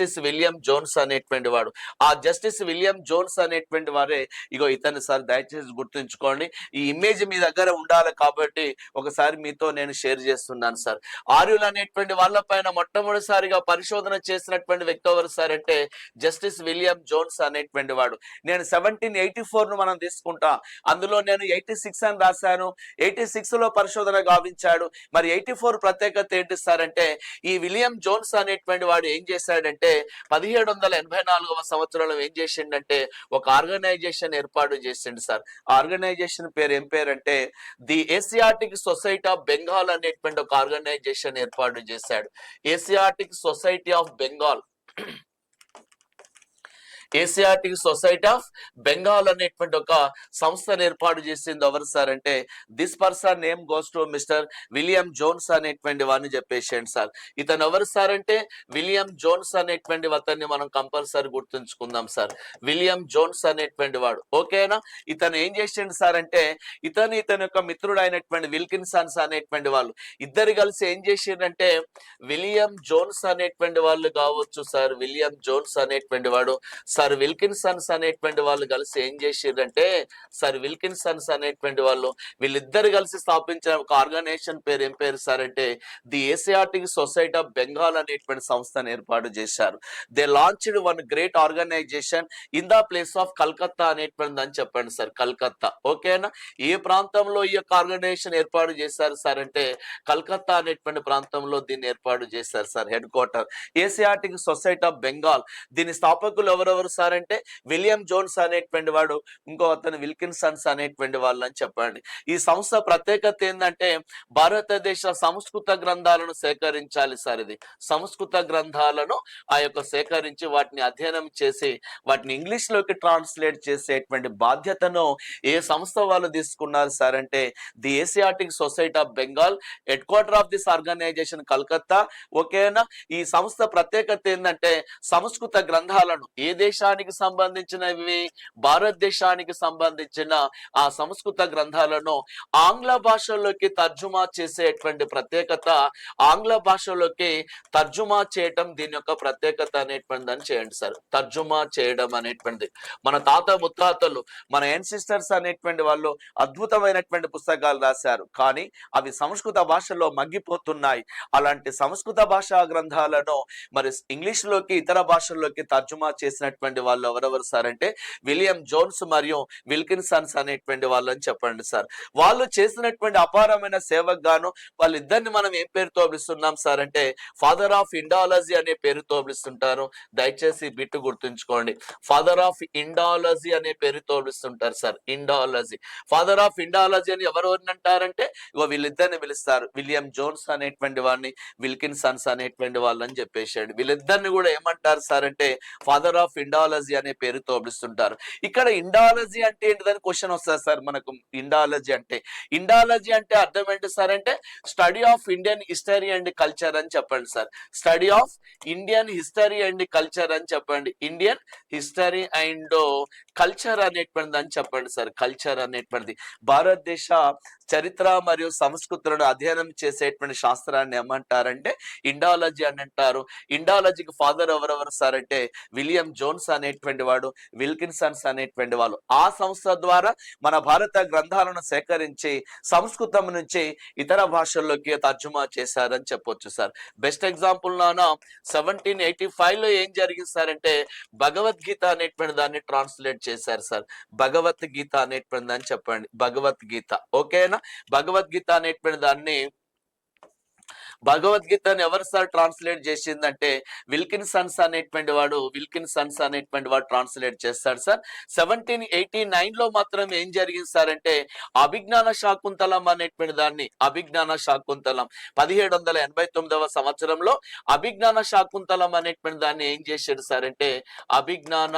Justice William Jones అనేటువంటి వాడు. ఆ జస్టిస్ విలియం జోన్స్ అనేటువంటి వారే ఇగో ఇతను సార్ దయచేసి గుర్తుంచుకోండి. ఈ ఇమేజ్ మీ దగ్గర ఉండాలి కాబట్టి ఒకసారి మీతో నేను షేర్ చేస్తున్నాను సార్. ఆర్యులు అనేటువంటి వాళ్ళపైన మొట్టమొదటిసారిగా పరిశోధన చేసినటువంటి వ్యక్తి ఎవరు సార్ అంటే జస్టిస్ విలియం జోన్స్ అనేటువంటి వాడు. నేను సెవెంటీన్ ఎయిటీ ఫోర్ను మనం తీసుకుంటా. అందులో నేను ఎయిటీ సిక్స్ అని రాశాను. ఎయిటీ సిక్స్లో పరిశోధన గావించాడు. మరి ఎయిటీ ఫోర్ ప్రత్యేకత ఏంటి సార్ అంటే ఈ విలియం జోన్స్ అనేటువంటి వాడు ఏం చేశాడంటే పదిహేడు వందల ఎనభై నాలుగవ సంవత్సరంలో ఏం చేసిండంటే ఒక ఆర్గనైజేషన్ ఏర్పాటు చేసిండు సార్. ఆర్గనైజేషన్ పేరు ఏం పేరు అంటే the Asiatic society of Bengal అనేటువంటి ఒక ఆర్గనైజేషన్ ఏర్పాటు చేశాడు. Asiatic society of Bengal Asiatic society of Bengal అనేటువంటి ఒక సంస్థను ఏర్పాటు చేసింది ఎవరు సార్ అంటే this person name goes to mister William Jones అనేటువంటి వారిని చెప్పేసేయండి సార్. ఇతను ఎవరు సార్ అంటే విలియం జోన్స్ అనేటువంటి అతన్ని మనం కంపల్సరీ గుర్తుంచుకుందాం సార్. విలియం జోన్స్ అనేటువంటి వాడు. ఓకేనా? ఇతను ఏం చేసిండు సార్ అంటే ఇతను ఇతని యొక్క మిత్రుడు అయినటువంటి విల్కిన్సన్స్ అనేటువంటి వాళ్ళు. ఇద్దరు కలిసి ఏం చేసిండంటే విలియం జోన్స్ అనేటువంటి వాళ్ళు కావచ్చు సార్. విలియం జోన్స్ అనేటువంటి వాడు సర్ విల్కిన్సన్స్ అనేటువంటి వాళ్ళు కలిసి ఏం చేసిరంటే సర్ విల్కిన్సన్స్ అనేటువంటి వాళ్ళు వీళ్ళిద్దరు కలిసి స్థాపించిన ఒక ఆర్గనైజేషన్ పేరు ఏం పేరు సార్ అంటే the Asiatic society of Bengal అనేటువంటి సంస్థను ఏర్పాటు చేశారు. They launched one great organisation in the place of Calcutta అనేటువంటిది అని చెప్పండి సార్ కల్కత్తా ఓకేనా? ఏ ప్రాంతంలో ఈ యొక్క ఆర్గనైజేషన్ ఏర్పాటు చేశారు సార్ అంటే కల్కత్తా అనేటువంటి ప్రాంతంలో దీన్ని ఏర్పాటు చేశారు sir head quarter. Asiatic society of Bengal. దీని స్థాపకులు ఎవరెవరు సార్ అంటే విలియం జోన్స్ అనేటువంటి వాడు ఇంకో అతను విల్కిన్సన్స్ అనేటువంటి వాళ్ళు అని చెప్పండి. ఈ సంస్థ ప్రత్యేకత ఏంటంటే భారతదేశ సంస్కృత గ్రంథాలను సేకరించాలి సార్ ఇది. సంస్కృత గ్రంథాలను ఆ యొక్క సేకరించి వాటిని అధ్యయనం చేసి వాటిని ఇంగ్లీష్లోకి ట్రాన్స్లేట్ చేసేటువంటి బాధ్యతను ఏ సంస్థ వాళ్ళు తీసుకున్నారు సార్ అంటే the Asiatic society of Bengal head quarter of this organisation Calcutta. ఓకేనా? ఈ సంస్థ ప్రత్యేకత ఏంటంటే సంస్కృత గ్రంథాలను ఏ దేశానికి సంబంధించినవి భారతదేశానికి సంబంధించిన ఆ సంస్కృత గ్రంథాలను ఆంగ్ల భాషలోకి తర్జుమా చేసేటువంటి ప్రత్యేకత ఆంగ్ల భాషలోకి తర్జుమా చేయటం దీని యొక్క ప్రత్యేకత అనేటువంటిది అని చేయండి సార్. తర్జుమా చేయడం అనేటువంటిది. మన తాత ముత్తాతలు మన ఎన్సిస్టర్స్ అనేటువంటి వాళ్ళు అద్భుతమైనటువంటి పుస్తకాలు రాశారు. కానీ అవి సంస్కృత భాషలో మగ్గిపోతున్నాయి. అలాంటి సంస్కృత భాషా గ్రంథాలను మరి ఇంగ్లీష్లోకి ఇతర భాషల్లోకి తర్జుమా చేసినటువంటి వాళ్ళు ఎవరెవరు సార్ అంటే విలియం జోన్స్ మరియు విల్కిన్సన్స్ అనేటువంటి వాళ్ళు అని చెప్పండి సార్. వాళ్ళు చేసినటువంటి అపారమైన సేవకు గాను వాళ్ళిద్దరిని మనం ఏం పేరుతో పిలుస్తున్నాం సార్ అంటే ఫాదర్ ఆఫ్ ఇండాలజీ అనే పేరుతో పిలుస్తుంటారు. దయచేసి బిట్టు గుర్తుంచుకోండి. ఫాదర్ ఆఫ్ ఇండాలజీ అనే పేరుతో పిలుస్తుంటారు sir. Indology. Father of Indology అని ఎవరు అంటారంటే ఇగో వీళ్ళిద్దరిని పిలుస్తారు. విలియం జోన్స్ అనేటువంటి వాడిని విల్కిన్సన్స్ అనేటువంటి వాళ్ళు అని వీళ్ళిద్దరిని కూడా ఏమంటారు సార్ అంటే ఫాదర్ ఆఫ్ ఇండాలజీ అనే పేరుతో పిలుస్తుంటారు ఇక్కడ ఇండాలజీ అంటే ఏంటిదని క్వశ్చన్ వస్తుంది సార్ మనకు. ఇండాలజీ అంటే. ఇండాలజీ అంటే అర్థం ఏంటి సార్ అంటే study of Indian history and culture అని చెప్పండి sir. Study of Indian history and culture అని చెప్పండి. ఇండియన్ హిస్టరీ అండ్ కల్చర్ అనేటువంటిది అని చెప్పండి సార్. కల్చర్ అనేటువంటిది. భారతదేశ చరిత్ర మరియు సంస్కృతులను అధ్యయనం చేసేటువంటి శాస్త్రాన్ని ఏమంటారంటే ఇండాలజీ అని అంటారు. ఇండాలజీకి ఫాదర్ ఎవరెవరు సార్ అంటే విలియం జోన్స్ అనేటువంటి వాడు విల్కిన్సన్స్ అనేటువంటి వాళ్ళు. ఆ సంస్థ ద్వారా మన భారత గ్రంథాలను సేకరించి సంస్కృతం నుంచి ఇతర భాషల్లోకి తర్జుమా చేశారని చెప్పొచ్చు సార్. బెస్ట్ ఎగ్జాంపుల్ నాన సెవెంటీన్ ఎయిటీ ఫైవ్లో ఏం జరిగింది సార్ అంటే భగవద్గీత అనేటువంటి దాన్ని ట్రాన్స్లేట్ చేశారు సార్. భగవద్గీత అనేటువంటి దాన్ని చెప్పండి. భగవద్గీత. ఓకేనా? భగవద్గీత అనేటువంటి దాన్ని భగవద్గీతను ఎవరు సార్ ట్రాన్స్లేట్ చేసిందంటే విల్కిన్ సన్స్ అనేటువంటి వాడు విల్కిన్ సన్స్ అనేటువంటి వాడు ట్రాన్స్లేట్ చేస్తాడు సార్. సెవెంటీన్ ఎయిటీ నైన్లో మాత్రం ఏం జరిగింది సార్ అంటే అభిజ్ఞాన శాకుంతలం అనేటువంటి దాన్ని అభిజ్ఞాన శాకుంతలం. పదిహేడు వందల ఎనభై తొమ్మిదవ సంవత్సరంలో అభిజ్ఞాన శాకుంతలం అనేటువంటి దాన్ని ఏం చేశాడు సార్ అంటే అభిజ్ఞాన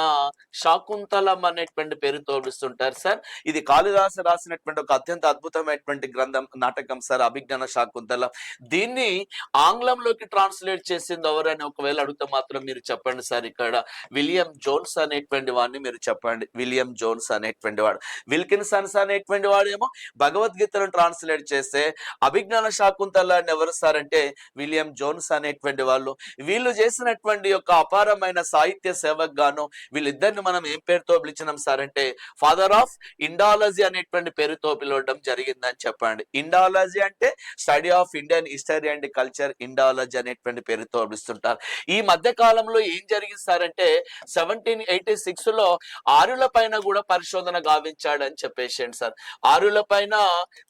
శాకుంతలం అనేటువంటి పేరు తోడుస్తుంటారు సార్. ఇది కాళిదాసు రాసినటువంటి ఒక అత్యంత అద్భుతమైనటువంటి గ్రంథం నాటకం సార్ అభిజ్ఞాన శాకుంతలం. దీన్ని ఆంగ్లంలోకి ట్రాన్స్లేట్ చేసింది ఎవరని ఒకవేళ అడిగితే మాత్రం మీరు చెప్పండి సార్. ఇక్కడ విలియం జోన్స్ అనేటువంటి వాడిని మీరు చెప్పండి. విలియం జోన్స్ అనేటువంటి వాడు. విల్కిన్సన్స్ అనేటువంటి వాడేమో భగవద్గీతను ట్రాన్స్లేట్ చేస్తే అభిజ్ఞాన శాకుంతలాన్ని ఎవరు సార్ అంటే విలియం జోన్స్ అనేటువంటి వాళ్ళు. వీళ్ళు చేసినటువంటి యొక్క అపారమైన సాహిత్య సేవకు గాను వీళ్ళిద్దరిని మనం ఏం పేరుతో పిలిచినాం సార్ అంటే ఫాదర్ ఆఫ్ ఇండాలజీ అనేటువంటి పేరుతో పిలవడం జరిగిందని చెప్పండి. ఇండాలజీ అంటే study of Indian history and culture Indology అనేటువంటి పేరుతో పిలుస్తుంటారు. ఈ మధ్య కాలంలో ఏం జరిగింది సార్ అంటే సెవెంటీన్ ఎయిటీ సిక్స్లో ఆరుల పైన కూడా పరిశోధన గావించాడని చెప్పేసి సార్. ఆరుల పైన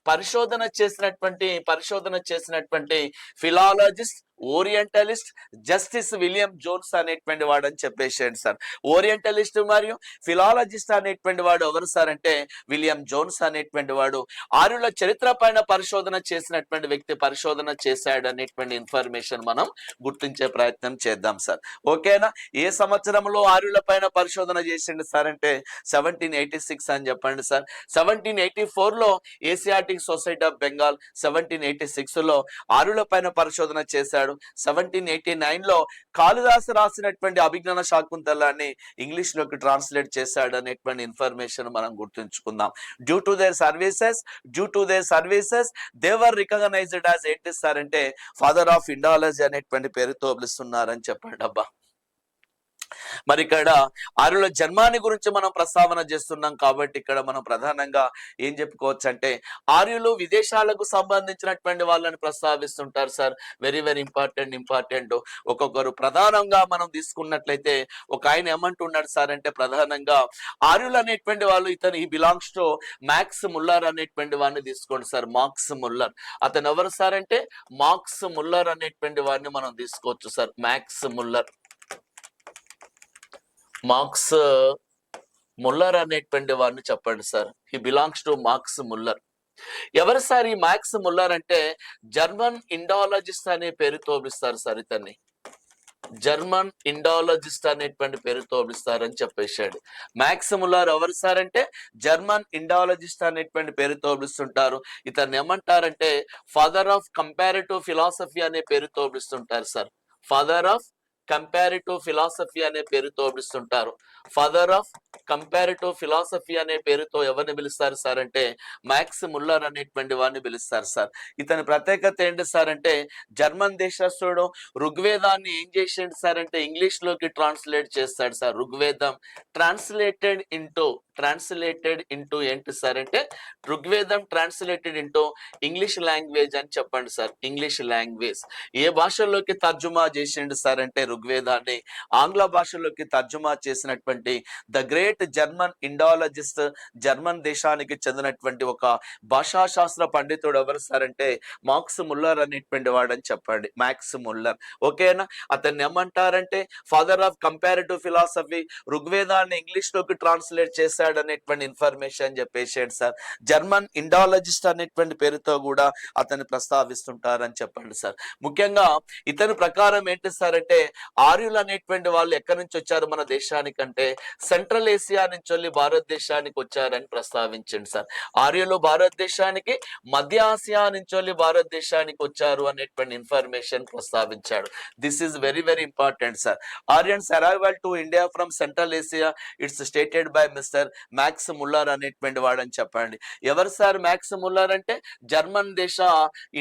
పరిశోధన చేసినటువంటి పరిశోధన చేసినటువంటి philologist orientalist justice William Jones అనేటువంటి వాడు అని చెప్పేసాడు సార్. ఓరియంటలిస్ట్ మరియు ఫిలాలజిస్ట్ అనేటువంటి వాడు ఎవరు సార్ అంటే విలియం జోన్స్ అనేటువంటి వాడు. ఆర్యుల చరిత్ర పైన పరిశోధన చేసినటువంటి వ్యక్తి పరిశోధన చేశాడు అనేటువంటి ఇన్ఫర్మేషన్ మనం గుర్తించే ప్రయత్నం చేద్దాం సార్. ఓకేనా? ఏ సంవత్సరంలో ఆర్యుల పైన పరిశోధన చేసిండు సార్ అంటే సెవెంటీన్ ఎయిటీ సిక్స్ అని చెప్పండి సార్. సెవెంటీన్ ఎయిటీ ఫోర్లో Asiatic society of Bengal seventeen eighty సిక్స్లో ఆరుల పైన పరిశోధన చేశాడు. సెవెంటీన్ ఎయిటీ నైన్లో కాళిదాసు రాసినటువంటి అభిజ్ఞాన శాకుంతలాన్ని ఇంగ్లీష్లోకి ట్రాన్స్లేట్ చేశాడు అనేటువంటి ఇన్ఫర్మేషన్ మనం గుర్తుంచుకుందాం. Due to their services due to their services they were recognised as ఏంటి సార్ అంటే ఫాదర్ ఆఫ్ ఇండాలజీ అనేటువంటి పేరుతో పిలుస్తున్నారని చెప్పండి అబ్బా మరి ఇక్కడ ఆరుల జన్మాన్ని గురించి మనం ప్రస్తావన చేస్తున్నాం కాబట్టి ఇక్కడ మనం ప్రధానంగా ఏం చెప్పుకోవచ్చు అంటే ఆర్యులు విదేశాలకు సంబంధించినటువంటి వాళ్ళని ప్రస్తావిస్తుంటారు sir. Very very important important. ఒక్కొక్కరు ప్రధానంగా మనం తీసుకున్నట్లయితే ఒక ఆయన ఏమంటున్నాడు సార్ అంటే ప్రధానంగా ఆర్యులు అనేటువంటి వాళ్ళు ఇతను ఈ బిలాంగ్స్ టు మ్యాక్స్ ముల్లర్ అనేటువంటి వాడిని తీసుకోండి సార్. మార్క్స్ ముల్లర్ అతను ఎవరు సార్ అంటే? మార్క్స్ ముల్లర్ అనేటువంటి వాడిని మనం తీసుకోవచ్చు sir. Max Muller Marx Muller అనేటువంటి వారిని చెప్పండి sir. He belongs to Marx Muller. ఎవరు సార్ ఈ మార్క్స్ ముల్లర్ అంటే? జర్మన్ ఇండాలజిస్ట్ అనే పేరుతో పిలుస్తారు సార్ ఇతన్ని. జర్మన్ ఇండాలజిస్ట్ అనేటువంటి పేరుతో పిలుస్తారని చెప్పేశాడు. మ్యాక్స్ ముల్లర్ ఎవరు సార్ అంటే? జర్మన్ ఇండాలజిస్ట్ అనేటువంటి పేరుతో పిలుస్తుంటారు ఇతన్ని ఏమంటారంటే? ఫాదర్ ఆఫ్ కంపారిటివ్ ఫిలాసఫీ అనే పేరుతో పిలుస్తుంటారు sir. Father of comparative philosophy అనే పేరుతో పిలుస్తుంటారు. ఫాదర్ ఆఫ్ కంపారిటివ్ ఫిలాసఫీ అనే పేరుతో ఎవరిని పిలుస్తారు సార్ అంటే మ్యాక్స్ ముల్లర్ అనేటువంటి వారిని పిలుస్తారు సార్. ఇతని ప్రత్యేకత ఏంటి సార్ అంటే జర్మన్ దేశస్తుడు ఋగ్వేదాన్ని ఏం చేసిండు సార్ అంటే ఇంగ్లీష్లోకి ట్రాన్స్లేట్ చేస్తాడు sir. Rigvedam translated into translated into ఏంటి సార్ అంటే Rigvedam translated into English language అని చెప్పండి సార్. English language. ఏ భాషల్లోకి తర్జుమా చేసిండు సార్ అంటే ఋగ్వేదాన్ని? ఆంగ్ల భాషలోకి తర్జుమా చేసినటువంటి the great German Indologist German దేశానికి చెందినటువంటి ఒక భాషా శాస్త్ర పండితుడు ఎవరు సార్ అంటే ముల్లర్ అనేటువంటి వాడని చెప్పండి. Max Muller. ఓకేనా? అతన్ని ఏమంటారంటే ఫాదర్ ఆఫ్ కంపారిటివ్ ఫిలాసఫీ ఋగ్వేదాన్ని ఇంగ్లీష్లోకి ట్రాన్స్లేట్ చేశాడు అనేటువంటి ఇన్ఫర్మేషన్ చెప్పేసాడు సార్? జర్మన్ ఇండాలజిస్ట్ అనేటువంటి పేరుతో కూడా అతన్ని ప్రస్తావిస్తుంటారని చెప్పండి సార్. ముఖ్యంగా ఇతని ప్రకారం ఏంటి సార్ అంటే ఆర్యులు అనేటువంటి వాళ్ళు ఎక్కడి నుంచి వచ్చారు మన దేశానికంటే? సెంట్రల్ మలేసియా నుంచి వెళ్ళి భారతదేశానికి వచ్చారని ప్రస్తావించండి సార్. ఆర్యులు భారతదేశానికి మధ్య ఆసియా నుంచి వెళ్ళి భారతదేశానికి వచ్చారు అనేటువంటి information ప్రస్తావించాడు. This is very very important sir Aryans arrival to India from Central Asia it's stated by mister Max Muller అనేటువంటి వాడని చెప్పండి. ఎవరు సార్ మ్యాక్స్ ముల్లర్ అంటే? జర్మన్ దేశ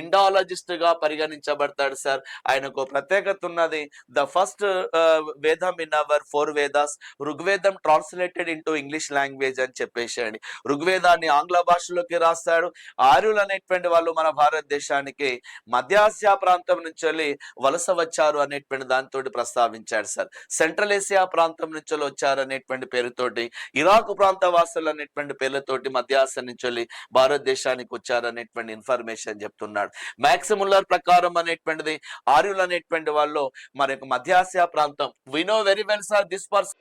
ఇండాలజిస్ట్గా పరిగణించబడతాడు సార్. ఆయనకు ప్రత్యేకత ఉన్నది. The first uh, Vedam in our four Vedas Rigvedam translate translated into English language అని చెప్పేసాడు ఋగ్వేదాన్ని ఆంగ్ల భాషలోకి రాస్తాడు. ఆర్యులు అనేటువంటి వాళ్ళు మన భారతదేశానికి మధ్యాసియా ప్రాంతం నుంచి వెళ్ళి వలస వచ్చారు అనేటువంటి దానితో ప్రస్తావించాడు సార్. సెంట్రల్ ఏసియా ప్రాంతం నుంచి వచ్చారు అనేటువంటి పేరుతోటి ఇరాక్ ప్రాంత వాసులు అనేటువంటి పేర్లతోటి మధ్యాసియా నుంచి వెళ్ళి భారతదేశానికి వచ్చారు అనేటువంటి ఇన్ఫర్మేషన్ చెప్తున్నాడు. మ్యాక్సిముల్లర్ ప్రకారం అనేటువంటిది ఆర్యులు అనేటువంటి వాళ్ళు మరి మధ్యాసియా ప్రాంతం. We know very well sir this person